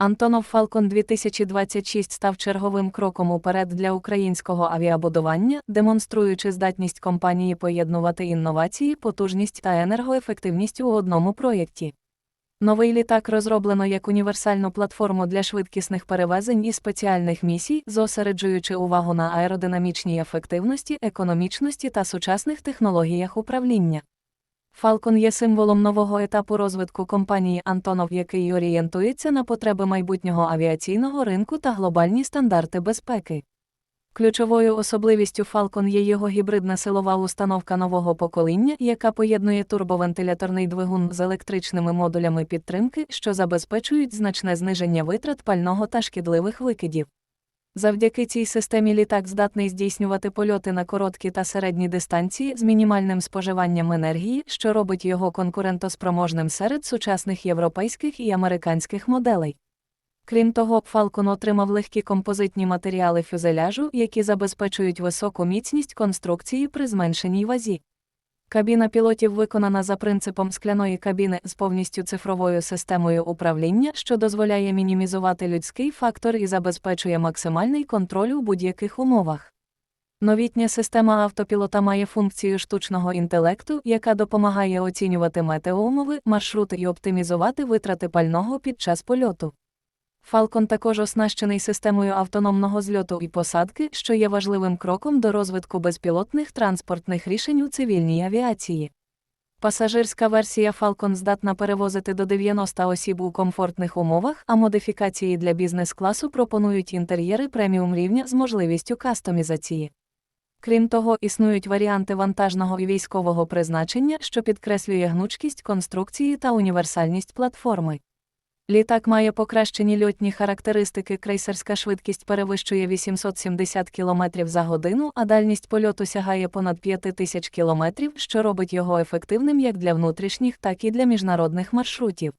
Антонов Falcon 2026 став черговим кроком уперед для українського авіабудування, демонструючи здатність компанії поєднувати інновації, потужність та енергоефективність у одному проєкті. Новий літак розроблено як універсальну платформу для швидкісних перевезень і спеціальних місій, зосереджуючи увагу на аеродинамічній ефективності, економічності та сучасних технологіях управління. Falcon є символом нового етапу розвитку компанії Антонов, який орієнтується на потреби майбутнього авіаційного ринку та глобальні стандарти безпеки. Ключовою особливістю Falcon є його гібридна силова установка нового покоління, яка поєднує турбовентиляторний двигун з електричними модулями підтримки, що забезпечують значне зниження витрат пального та шкідливих викидів. Завдяки цій системі літак здатний здійснювати польоти на короткі та середні дистанції з мінімальним споживанням енергії, що робить його конкурентоспроможним серед сучасних європейських і американських моделей. Крім того, Falcon отримав легкі композитні матеріали фюзеляжу, які забезпечують високу міцність конструкції при зменшеній вазі. Кабіна пілотів виконана за принципом скляної кабіни з повністю цифровою системою управління, що дозволяє мінімізувати людський фактор і забезпечує максимальний контроль у будь-яких умовах. Новітня система автопілота має функцію штучного інтелекту, яка допомагає оцінювати метеоумови, маршрути і оптимізувати витрати пального під час польоту. Falcon також оснащений системою автономного зльоту і посадки, що є важливим кроком до розвитку безпілотних транспортних рішень у цивільній авіації. Пасажирська версія Falcon здатна перевозити до 90 осіб у комфортних умовах, а модифікації для бізнес-класу пропонують інтер'єри преміум рівня з можливістю кастомізації. Крім того, існують варіанти вантажного і військового призначення, що підкреслює гнучкість конструкції та універсальність платформи. Літак має покращені льотні характеристики, крейсерська швидкість перевищує 870 км за годину, а дальність польоту сягає понад 5000 км, що робить його ефективним як для внутрішніх, так і для міжнародних маршрутів.